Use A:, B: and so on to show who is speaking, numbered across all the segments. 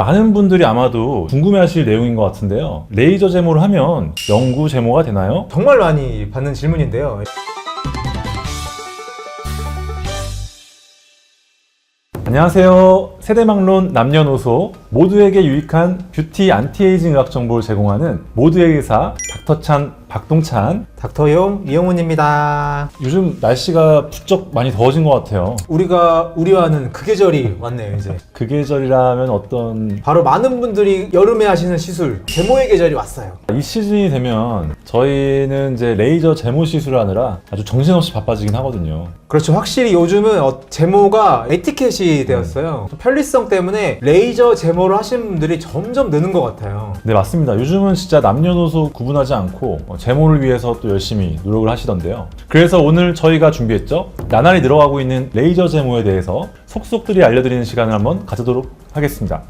A: 많은 분들이 아마도 궁금해하실 내용인 것 같은데요. 레이저 제모를 하면 영구 제모가 되나요?
B: 정말 많이 받는 질문인데요.
A: 안녕하세요. 세대막론 남녀노소 모두에게 유익한 뷰티 안티에이징 의학 정보를 제공하는 모두의 의사 닥터찬 박동찬.
B: 닥터용 이영훈입니다.
A: 요즘 날씨가 부쩍 많이 더워진 것 같아요.
B: 우리가 우려하는 그 계절이 왔네요, 이제.
A: 그 계절이라면 어떤
B: 바로 많은 분들이 여름에 하시는 시술, 제모의 계절이 왔어요.
A: 이 시즌이 되면 저희는 이제 레이저 제모 시술을 하느라 아주 정신없이 바빠지긴 하거든요.
B: 그렇죠. 확실히 요즘은 어, 제모가 에티켓이 되었어요. 편리성 때문에 레이저 제모를 하시는 분들이 점점 느는 것 같아요.
A: 네 맞습니다. 요즘은 진짜 남녀노소 구분하지 않고 어, 제모를 위해서 또 열심히 노력을 하시던데요. 그래서 오늘 저희가 준비했죠. 나날이 늘어가고 있는 레이저 제모에 대해서 속속들이 알려드리는 시간을 한번 가져도록 하겠습니다.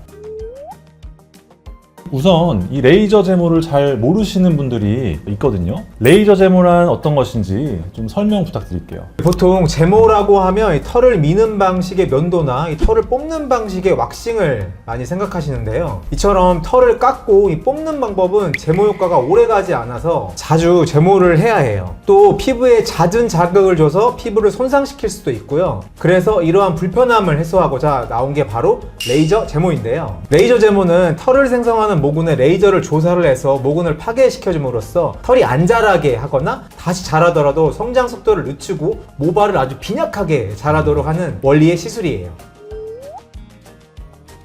A: 우선 이 레이저 제모를 잘 모르시는 분들이 있거든요. 레이저 제모란 어떤 것인지 좀 설명 부탁드릴게요.
B: 보통 제모라고 하면 이 털을 미는 방식의 면도나 이 털을 뽑는 방식의 왁싱을 많이 생각하시는데요. 이처럼 털을 깎고 이 뽑는 방법은 제모 효과가 오래 가지 않아서 자주 제모를 해야 해요. 또 피부에 잦은 자극을 줘서 피부를 손상시킬 수도 있고요. 그래서 이러한 불편함을 해소하고자 나온 게 바로 레이저 제모인데요. 레이저 제모는 털을 생성하는 모근에 레이저를 조사를 해서 모근을 파괴시켜줌으로써 털이 안 자라게 하거나 다시 자라더라도 성장 속도를 늦추고 모발을 아주 빈약하게 자라도록 하는 원리의 시술이에요.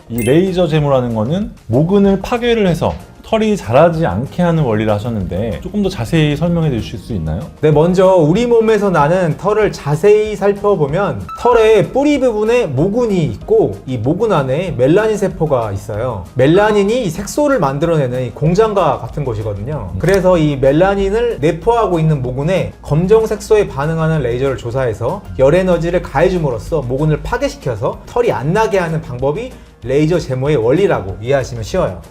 A: 이 레이저 제모라는 거는 모근을 파괴를 해서 털이 자라지 않게 하는 원리를 하셨는데 조금 더 자세히 설명해 주실 수 있나요?
B: 네, 먼저 우리 몸에서 나는 털을 자세히 살펴보면 털의 뿌리 부분에 모근이 있고 이 모근 안에 멜라닌 세포가 있어요. 멜라닌이 이 색소를 만들어내는 이 공장과 같은 곳이거든요. 그래서 이 멜라닌을 내포하고 있는 모근에 검정 색소에 반응하는 레이저를 조사해서 열 에너지를 가해줌으로써 모근을 파괴시켜서 털이 안 나게 하는 방법이 레이저 제모의 원리라고 이해하시면 쉬워요.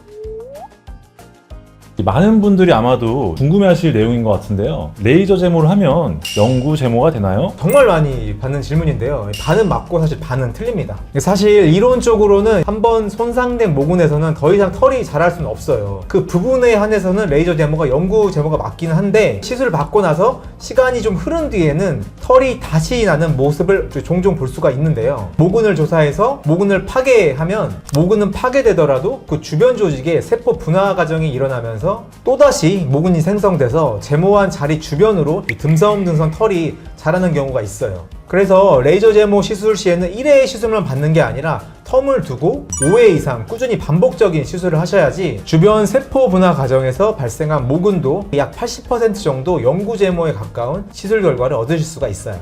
A: 많은 분들이 아마도 궁금해하실 내용인 것 같은데요. 레이저 제모를 하면 영구 제모가 되나요?
B: 정말 많이 받는 질문인데요. 반은 맞고 사실 반은 틀립니다. 사실 이론적으로는 한 번 손상된 모근에서는 더 이상 털이 자랄 수는 없어요. 그 부분에 한해서는 레이저 제모가 영구 제모가 맞기는 한데 시술을 받고 나서 시간이 좀 흐른 뒤에는 털이 다시 나는 모습을 종종 볼 수가 있는데요. 모근을 조사해서 모근을 파괴하면 모근은 파괴되더라도 그 주변 조직에 세포 분화 과정이 일어나면서 또다시 모근이 생성돼서 제모한 자리 주변으로 이 듬성듬성 털이 자라는 경우가 있어요. 그래서 레이저 제모 시술 시에는 1회의 시술만 받는 게 아니라 텀을 두고 5회 이상 꾸준히 반복적인 시술을 하셔야지 주변 세포 분화 과정에서 발생한 모근도 약 80% 정도 영구 제모에 가까운 시술 결과를 얻으실 수가 있어요.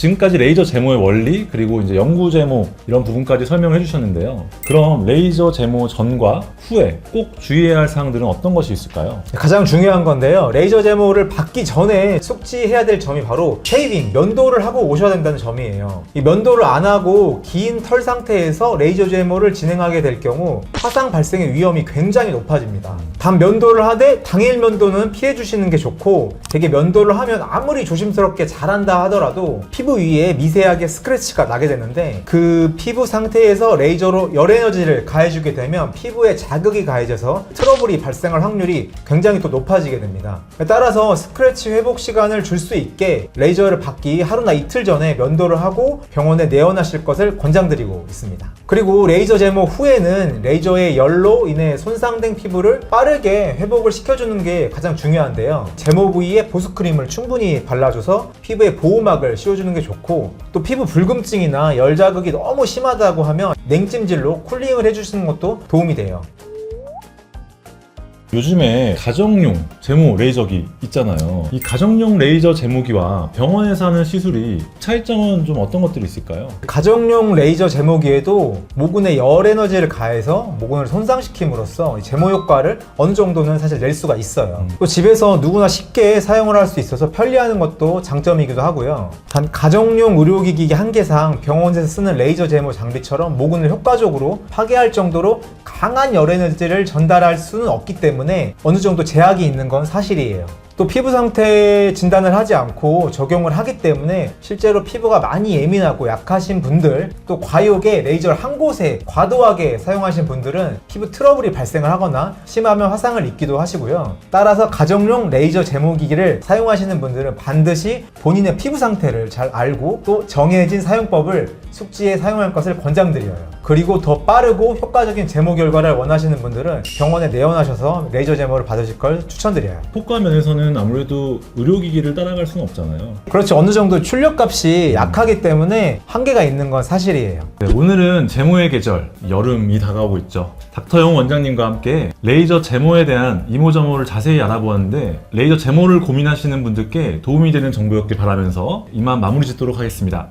A: 지금까지 레이저 제모의 원리 그리고 이제 영구 제모 이런 부분까지 설명해 주셨는데요. 그럼 레이저 제모 전과 후에 꼭 주의해야 할 사항들은 어떤 것이 있을까요?
B: 가장 중요한 건데요. 레이저 제모를 받기 전에 숙지해야 될 점이 바로 쉐이빙, 면도를 하고 오셔야 된다는 점이에요. 이 면도를 안 하고 긴 털 상태에서 레이저 제모를 진행하게 될 경우 화상 발생의 위험이 굉장히 높아집니다. 단 면도를 하되 당일 면도는 피해 주시는 게 좋고 되게 면도를 하면 아무리 조심스럽게 잘한다 하더라도 피부 위에 미세하게 스크래치가 나게 되는데 그 피부 상태에서 레이저로 열 에너지를 가해주게 되면 피부에 자극이 가해져서 트러블이 발생할 확률이 굉장히 또 높아지게 됩니다. 따라서 스크래치 회복 시간을 줄 수 있게 레이저를 받기 하루나 이틀 전에 면도를 하고 병원에 내원하실 것을 권장드리고 있습니다. 그리고 레이저 제모 후에는 레이저의 열로 인해 손상된 피부를 빠르게 회복을 시켜주는 게 가장 중요한데요. 제모 부위에 보습크림을 충분히 발라줘서 피부에 보호막을 씌워주는 게 좋고 또 피부 불금증이나 열 자극이 너무 심하다고 하면 냉찜질로 쿨링을 해주시는 것도 도움이 돼요.
A: 요즘에 가정용 제모 레이저기 있잖아요. 이 가정용 레이저 제모기와 병원에서 하는 시술이 차이점은 좀 어떤 것들이 있을까요?
B: 가정용 레이저 제모기에도 모근에 열 에너지를 가해서 모근을 손상시킴으로써 이 제모 효과를 어느 정도는 사실 낼 수가 있어요. 또 집에서 누구나 쉽게 사용을 할 수 있어서 편리하는 것도 장점이기도 하고요. 단 가정용 의료기기 한계상 병원에서 쓰는 레이저 제모 장비처럼 모근을 효과적으로 파괴할 정도로 강한 열 에너지를 전달할 수는 없기 때문에 어느 정도 제약이 있는 건 사실이에요. 또 피부 상태 진단을 하지 않고 적용을 하기 때문에 실제로 피부가 많이 예민하고 약하신 분들 또 과욕에 레이저를 한 곳에 과도하게 사용하신 분들은 피부 트러블이 발생을 하거나 심하면 화상을 입기도 하시고요. 따라서 가정용 레이저 제모기기를 사용하시는 분들은 반드시 본인의 피부 상태를 잘 알고 또 정해진 사용법을 숙지에 사용할 것을 권장드려요. 그리고 더 빠르고 효과적인 제모 결과를 원하시는 분들은 병원에 내원하셔서 레이저 제모를 받으실 걸 추천드려요.
A: 효과 면에서는 아무래도 의료기기를 따라갈 수는 없잖아요.
B: 그렇죠. 어느 정도 출력값이 약하기 때문에 한계가 있는 건 사실이에요.
A: 네, 오늘은 제모의 계절, 여름이 다가오고 있죠. 닥터영 원장님과 함께 레이저 제모에 대한 이모저모를 자세히 알아보았는데 레이저 제모를 고민하시는 분들께 도움이 되는 정보였길 바라면서 이만 마무리 짓도록 하겠습니다.